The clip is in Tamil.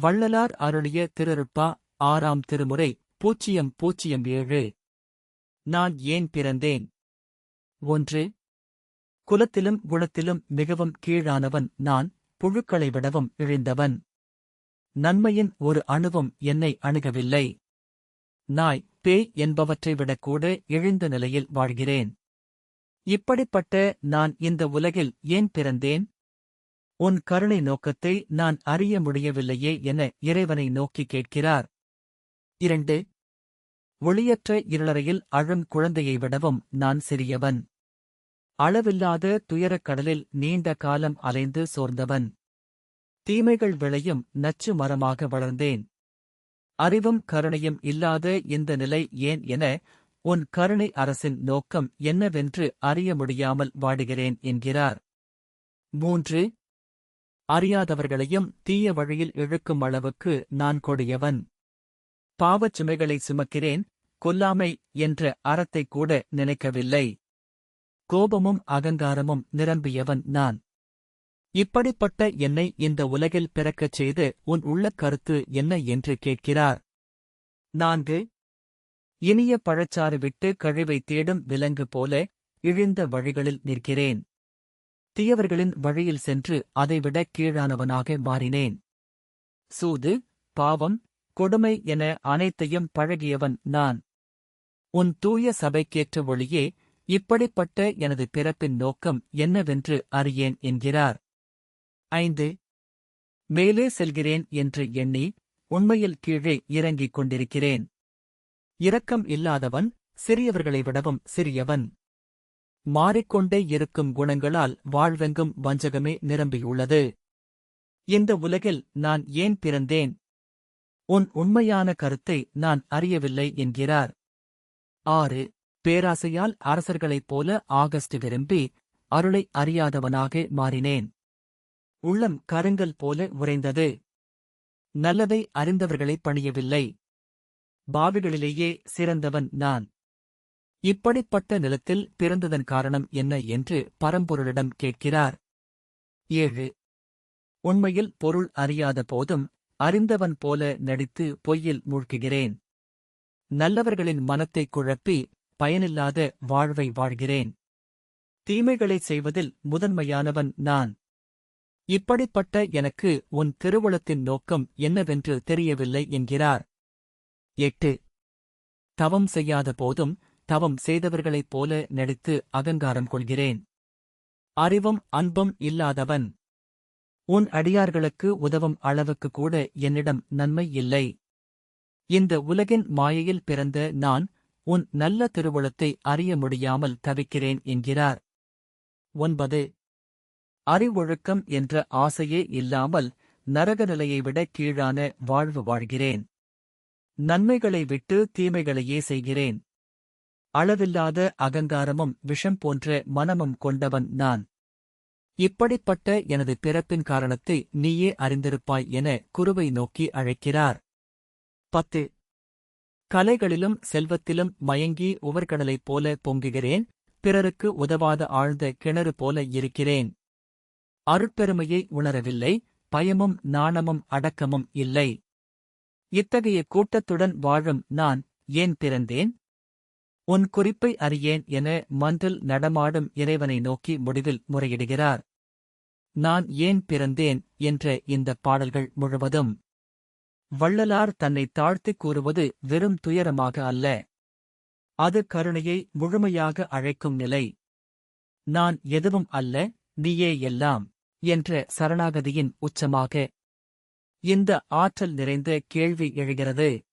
வள்ளலார் அருளிய திருருப்பா ஆறாம் திருமுறை பூச்சியம் பூச்சியம் ஏழு. நான் ஏன் பிறந்தேன்? ஒன்று. குலத்திலும் குணத்திலும் மிகவும் கீழானவன் நான் புழுக்களை விடவும் இழிந்தவன். நன்மையின் ஒரு அணுவும் என்னை அணுகவில்லை. நாய் பேய் என்பவற்றை விடக்கூட இழிந்த நிலையில் வாழ்கிறேன். இப்படிப்பட்ட நான் இந்த உலகில் ஏன் பிறந்தேன்? உன் கருணை நோக்கத்தை நான் அறிய முடியவில்லையே என இறைவனை நோக்கி கேட்கிறார். இரண்டு ஒளியற்ற இருளறையில் அழும் குழந்தையை விடவும் நான் சிறியவன். அளவில்லாத துயரக் கடலில் நீண்ட காலம் அலைந்து சோர்ந்தவன். தீமைகள் விளையும் நச்சு மரமாக வளர்ந்தேன். அறிவும் கருணையும் இல்லாத இந்த நிலை ஏன் என உன் கருணை அரசின் நோக்கம் என்னவென்று அறிய முடியாமல் வாடுகிறேன் என்கிறார். மூன்று அறியாதவர்களையும் தீய வழியில் இழுக்கும் அளவுக்கு நான் கொடியவன். பாவச் சுமைகளை சுமக்கிறேன் கொல்லாமை என்ற அறத்தை கூட நினைக்கவில்லை. கோபமும் அகங்காரமும் நிரம்பியவன் நான். இப்படிப்பட்ட என்னை இந்த உலகில் பிறக்கச் செய்து உன் உள்ள கருத்து என்ன என்று கேட்கிறார். நான்கு. இனிய பழச்சாறு விட்டு கழிவை தேடும் விலங்கு போல இழிந்த வழிகளில் நிற்கிறேன். தீயவர்களின் வழியில் சென்று அதைவிட கீழானவனாக மாறினேன். சூது பாவம் கொடுமை என அனைத்தையும் பழகியவன் நான். உன் தூய சபைக்கேற்ற ஒளியே இப்படிப்பட்ட எனது பிறப்பின் நோக்கம் என்னவென்று அறியேன் என்கிறார். ஐந்து மேலே செல்கிறேன் என்று எண்ணி உண்மையில் கீழே இறங்கிக் கொண்டிருக்கிறேன். இரக்கம் இல்லாதவன் சிறியவர்களை விடவும் சிறியவன். மாறிக்கொண்டே இருக்கும் குணங்களால் வாழ்வெங்கும் வஞ்சகமே நிரம்பியுள்ளது. இந்த உலகில் நான் ஏன் பிறந்தேன்? உன் உண்மையான கருத்தை நான் அறியவில்லை என்கிறார். ஆறு பேராசையால் அரசர்களைப் போல ஆகஸ்ட் விரும்பி அருளை அறியாதவனாக மாறினேன். உள்ளம் கருங்கல் போல உறைந்தது. நல்லதை அறிந்தவர்களைப் பணியவில்லை. பாவிகளிலேயே சிறந்தவன் நான். இப்படிப்பட்ட நிலத்தில் பிறந்ததன் காரணம் என்ன என்று பரம்பொருளிடம் கேட்கிறார். ஏழு. உண்மையில் பொருள் அறியாத போதும் அறிந்தவன் போல நடித்து பொய்யில் மூழ்குகிறேன். நல்லவர்களின் மனத்தைக் குழப்பி பயனில்லாத வாழ்வை வாழ்கிறேன். தீமைகளைச் செய்வதில் முதன்மையானவன் நான். இப்படிப்பட்ட எனக்கு உன் திருவுளத்தின் நோக்கம் என்னவென்று தெரியவில்லை என்கிறார். எட்டு. தவம் செய்யாத போதும் தவம் செய்தவர்களைப் போல நடித்து அகங்காரம் கொள்கிறேன். அறிவும் அன்பும் இல்லாதவன். உன் அடியார்களுக்கு உதவும் அளவுக்கு கூட என்னிடம் நன்மை இல்லை. இந்த உலகின் மாயையில் பிறந்த நான் உன் நல்ல திருவுளத்தை அறிய முடியாமல் தவிக்கிறேன் என்கிறார். ஒன்பது. அறிவொழுக்கம் என்ற ஆசையே இல்லாமல் நரக நிலையை விட கீழான வாழ்வு வாழ்கிறேன். நன்மைகளை விட்டு தீமைகளையே செய்கிறேன். அளவில்லாத அகங்காரமும் விஷம் போன்ற மனமும் கொண்டவன் நான். இப்படிப்பட்ட எனது பிறப்பின் காரணத்தை நீயே அறிந்திருப்பாய் என குருவை நோக்கி அழைக்கிறார். பத்து. கலைகளிலும் செல்வத்திலும் மயங்கி உவர்கடலைப் போல பொங்குகிறேன் பிறருக்கு உதவாத ஆழ்ந்த கிணறு போல இருக்கிறேன். அருட்பெருமையை உணரவில்லை பயமும் நாணமும் அடக்கமும் இல்லை. இத்தகைய கூட்டத்துடன் வாழும் நான் ஏன் பிறந்தேன்? உன் குறிப்பை அறியேன் என மன்றில் நடமாடும் இறைவனை நோக்கி முடிவில் முறையிடுகிறார். நான் ஏன் பிறந்தேன் என்ற இந்த பாடல்கள் முழுவதும் வள்ளலார் தன்னை தாழ்த்திக் கூறுவது வெறும் துயரமாக அல்ல. அது கருணையை முழுமையாக அழைக்கும் நிலை. நான் எதுவும் அல்ல நீயே எல்லாம் என்ற சரணாகதியின் உச்சமாக. இந்த ஆற்றல் நிறைந்த கேள்வி எழுகிறது.